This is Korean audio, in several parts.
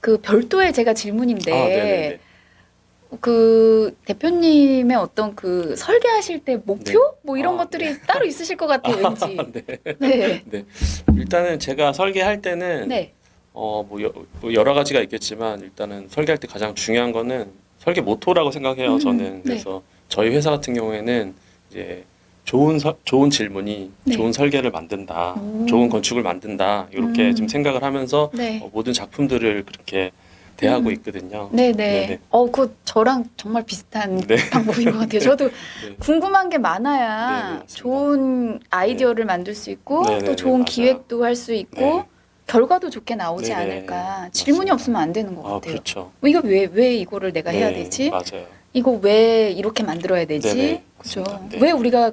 그 별도의 제가 질문인데 아. 그 대표님의 어떤 그 설계하실 때 목표 네. 뭐 이런 아, 것들이 따로 있으실 것 같아요, 왠지. 네. 네. 일단은 제가 설계할 때는 네. 어, 뭐, 여, 뭐 여러 가지가 있겠지만 일단은 설계할 때 가장 중요한 거는 설계 모토라고 생각해요. 음, 저는 네. 그래서 저희 회사 같은 경우에는 이제 좋은 서, 좋은 질문이 네. 좋은 설계를 만든다, 오. 좋은 건축을 만든다 이렇게 음. 좀 생각을 하면서 네. 어, 모든 작품들을 그렇게 대하고 음. 있거든요. 네, 네. 네네. 어, 그 저랑 정말 비슷한 네. 방법인 것 같아요. 저도 네. 궁금한 게 네, 네, 많아야 맞습니다. 좋은 아이디어를 만들 수 있고 네, 네, 또 네, 좋은 맞아요. 기획도 할 수 있고 네. 결과도 좋게 나오지 네, 네. 않을까. 질문이 맞습니다. 없으면 안 되는 것 아, 같아요. 그렇죠. 어, 이거 왜, 왜 이거를 내가 해야 네, 되지? 맞아요. 이거 왜 이렇게 만들어야 되지? 네네, 그죠? 네. 왜 우리가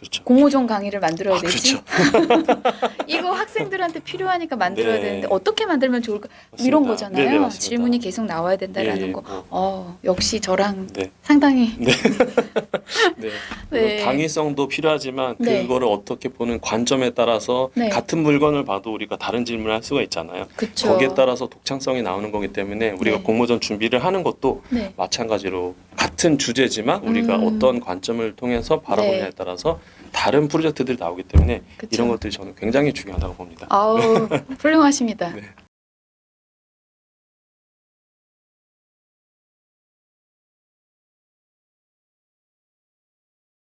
그렇죠. 공모전 강의를 만들어야 아, 되지? 그렇죠. 이거 학생들한테 필요하니까 만들어야 네. 되는데 어떻게 만들면 좋을까? 맞습니다. 이런 거잖아요. 네네, 맞습니다. 질문이 계속 나와야 된다라는 예, 예, 거. 뭐, 어, 역시 저랑 네. 상당히 네. 네. 네. 당위성도 필요하지만 네. 그거를 어떻게 보는 관점에 따라서 네. 같은 물건을 봐도 우리가 다른 질문을 할 수가 있잖아요. 그쵸. 거기에 따라서 독창성이 나오는 거기 때문에 우리가 네. 공모전 준비를 하는 것도 네. 마찬가지로 같은 주제지만 우리가 음. 어떤 관점을 통해서 바라보냐에 네. 따라서 다른 프로젝트들이 나오기 때문에 그쵸. 이런 것들이 저는 굉장히 중요하다고 봅니다. 아우 훌륭하십니다. 네.